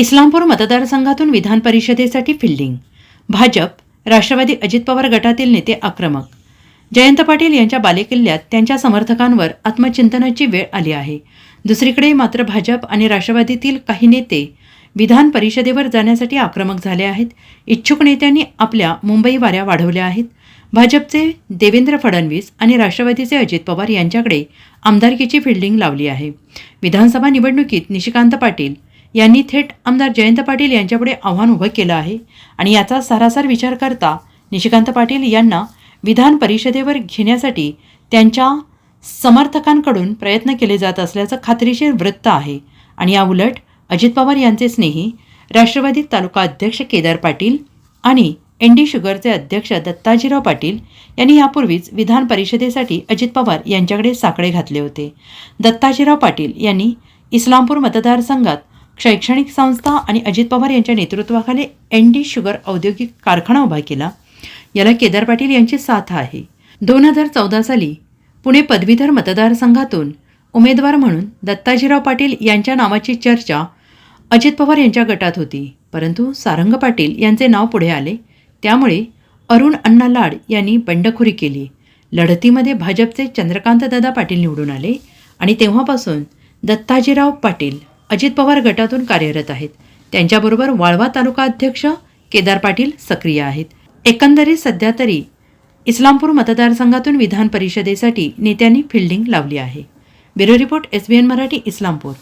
इस्लामपूर मतदारसंघातून विधान परिषदेसाठी फिल्डिंग. भाजप राष्ट्रवादी अजित पवार गटातील नेते आक्रमक. जयंत पाटील यांच्या बालेकिल्ल्यात त्यांच्या समर्थकांवर आत्मचिंतनाची वेळ आली आहे. दुसरीकडे मात्र भाजप आणि राष्ट्रवादीतील काही नेते विधान परिषदेवर जाण्यासाठी आक्रमक झाले आहेत. इच्छुक नेत्यांनी आपल्या मुंबई वाऱ्या वाढवल्या आहेत. भाजपचे देवेंद्र फडणवीस आणि राष्ट्रवादीचे अजित पवार यांच्याकडे आमदारकीची फिल्डिंग लावली आहे. विधानसभा निवडणुकीत निशिकांत पाटील यांनी थेट आमदार जयंत पाटील यांच्यापुढे आव्हान उभं केलं आहे. आणि याचा सारासार विचार करता निशिकांत पाटील यांना विधान परिषदेवर घेण्यासाठी त्यांच्या समर्थकांकडून प्रयत्न केले जात असल्याचं खात्रीशीर वृत्त आहे. आणि या उलट अजित पवार यांचे स्नेही राष्ट्रवादी तालुका अध्यक्ष केदार पाटील आणि एन डी शुगरचे अध्यक्ष दत्ताजीराव पाटील यांनी यापूर्वीच विधान परिषदेसाठी अजित पवार यांच्याकडे साकडे घातले होते. दत्ताजीराव पाटील यांनी इस्लामपूर मतदारसंघात शैक्षणिक संस्था आणि अजित पवार यांच्या नेतृत्वाखाली एन डी शुगर औद्योगिक कारखाना उभा केला. याला केदार पाटील यांची साथ आहे. दोन हजार चौदा साली पुणे पदवीधर मतदारसंघातून उमेदवार म्हणून दत्ताजीराव पाटील यांच्या नावाची चर्चा अजित पवार यांच्या गटात होती. परंतु सारंग पाटील यांचे नाव पुढे आले. त्यामुळे अरुण अण्णा लाड यांनी बंडखोरी केली. लढतीमध्ये भाजपचे चंद्रकांत दादा पाटील निवडून आले आणि तेव्हापासून दत्ताजीराव पाटील अजित पवार गटातून कार्यरत आहेत. त्यांच्याबरोबर वाळवा तालुका अध्यक्ष केदार पाटील सक्रिय आहेत. एकंदरीत सध्या तरी इस्लामपूर मतदारसंघातून विधान परिषदेसाठी नेत्यांनी फिल्डिंग लावली आहे. Bureau report S B N Marathi Islampur.